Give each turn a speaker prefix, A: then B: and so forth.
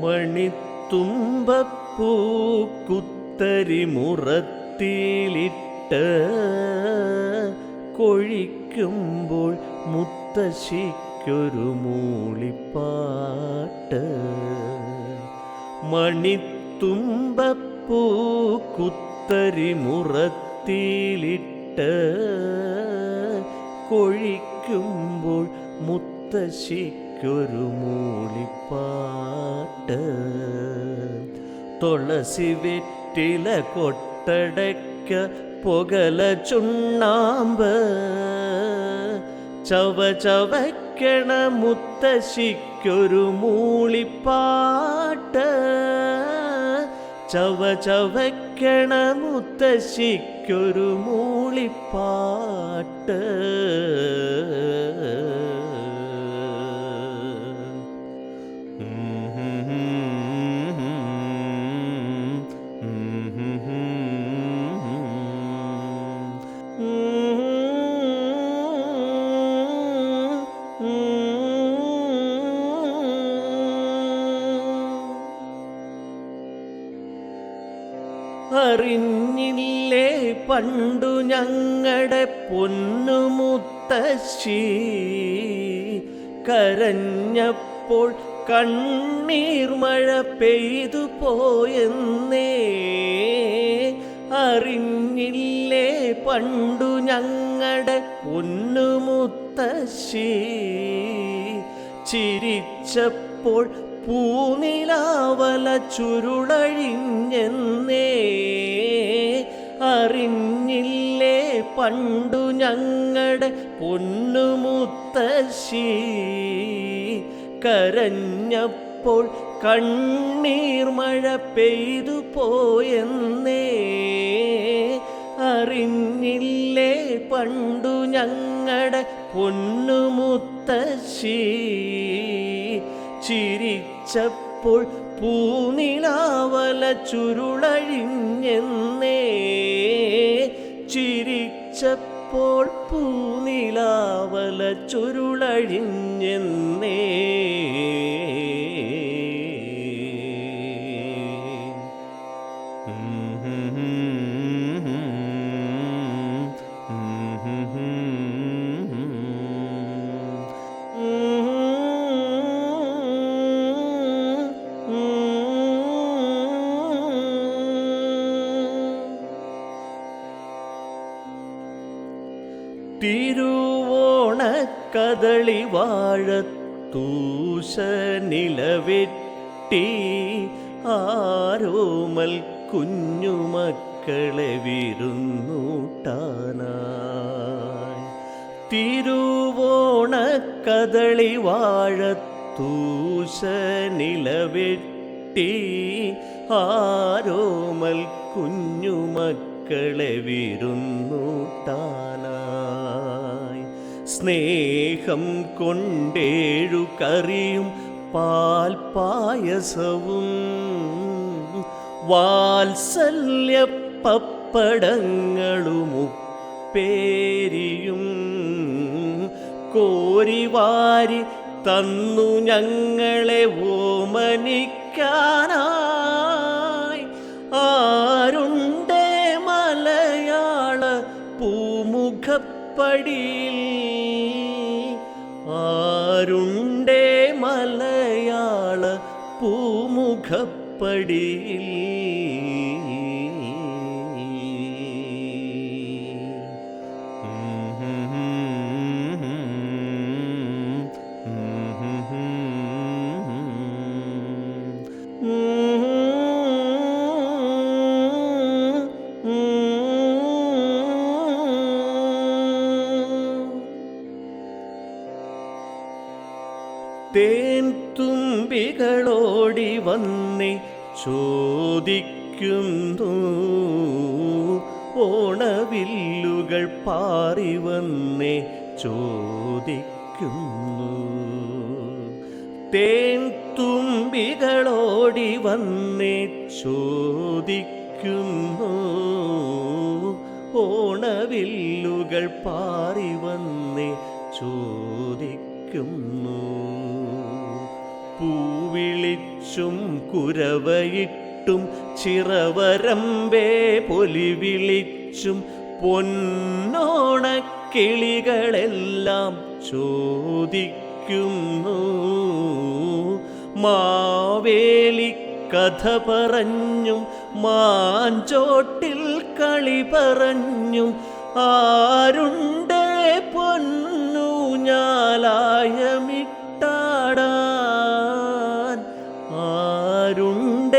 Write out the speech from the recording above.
A: മണിത്തുമ്പപ്പൂക്കുത്തരി മുറത്തിലിട്ട് കൊഴിക്കുമ്പോൾ മുത്തശ്ശിക്കൊരു മൂളിപ്പാട്ട്. മണിത്തുമ്പൂക്കുത്തരി മുറത്തിലിട്ട് കൊഴിക്കുമ്പോൾ മുത്തശ്ശിക്കൊരു മൂളിപ്പാട്ട്. തുളസി വെറ്റില കൊട്ടടയ്ക്ക പുകല ചുണ്ണാമ്പ്. ചവ ചവയ്ക്കണ മുത്തശ്ശിക്കൊരു മൂളിപ്പാട്ട്. ചവ ചവയ്ക്കണ മുത്തശ്ശിക്കൊരു മൂളിപ്പാട്ട്. അറിഞ്ഞില്ലേ പണ്ടു ഞങ്ങളുടെ പൊന്നുമുത്തശ്ശി കരഞ്ഞപ്പോൾ കണ്ണീർ മഴ പെയ്തു പോയെന്നേ. അറിഞ്ഞില്ലേ? പണ്ടു ഞങ്ങളുടെ പൊന്നുമുത്തശ്ശി ചിരിച്ചപ്പോൾ പൂനിലാവല ചുരുളഴിഞ്ഞെന്നേ അറിഞ്ഞില്ലേ പണ്ടു ഞങ്ങളുടെ പൊന്നുമുത്തശ്ശി. കരഞ്ഞപ്പോൾ കണ്ണീർ മഴ പെയ്തു പോയെന്നേ അറിഞ്ഞില്ലേ പണ്ടു ഞങ്ങളുടെ പൊന്നുമുത്തശ്ശി. ചിരിച്ചപ്പോൾ പൂനിലാവല ചുരുളഴിഞ്ഞെന്നേ. ചിരിച്ചപ്പോൾ പൂനിലാവല ചുരുളഴിഞ്ഞെന്നേ. തിരുവോണക്കദളി വാഴത്തൂശ നിലവെട്ടി ആരോമൽ കുഞ്ഞുമക്കളെ വിരുന്നൂട്ടാനായി. തിരുവോണക്കദളി വാഴത്തൂശ നിലവെട്ടി ആരോമൽ കുഞ്ഞുമക്കളെ വിരുന്നൂട്ടാനായി സ്നേഹം കൊണ്ടേഴു കറിയും പാൽ പായസവും. വാത്സല്യ പപ്പടങ്ങളുമുപ്പേരിയും കോരിവാരി തന്നു ഞങ്ങളെ ഓമനിക്കാനായി. ആരുണ്ടേ മലയാള പൂമുഖപ്പടിയിൽ? ആരുണ്ടേ മലയാള പൂമുഖപ്പടിയിൽ. തേൻ തുമ്പികളോടി വന്നേ ചോദിക്കുന്നു. ഓണവില്ലുകൾ പാറി വന്നേ ചോദിക്കുന്നു. തേൻ തുമ്പികളോടി വന്നേ ചോദിക്കുന്നു. ഓണവില്ലുകൾ പാറി വന്നേ ചോദിക്കുന്നു. പൂവ വിളിച്ചും കുരവയിട്ടും ചിറവരമ്പേ പൊലിവിളിച്ചും പൊന്നോണക്കിളികളെല്ലാം ചോദിക്കുന്നു. മാവേലി കഥ പറഞ്ഞും മാഞ്ചോട്ടിൽ കളി പറഞ്ഞും ആരുണ്ടേ പൊന്നു ഞാലായമിട്ടാടാൻ ആരുണ്ടേ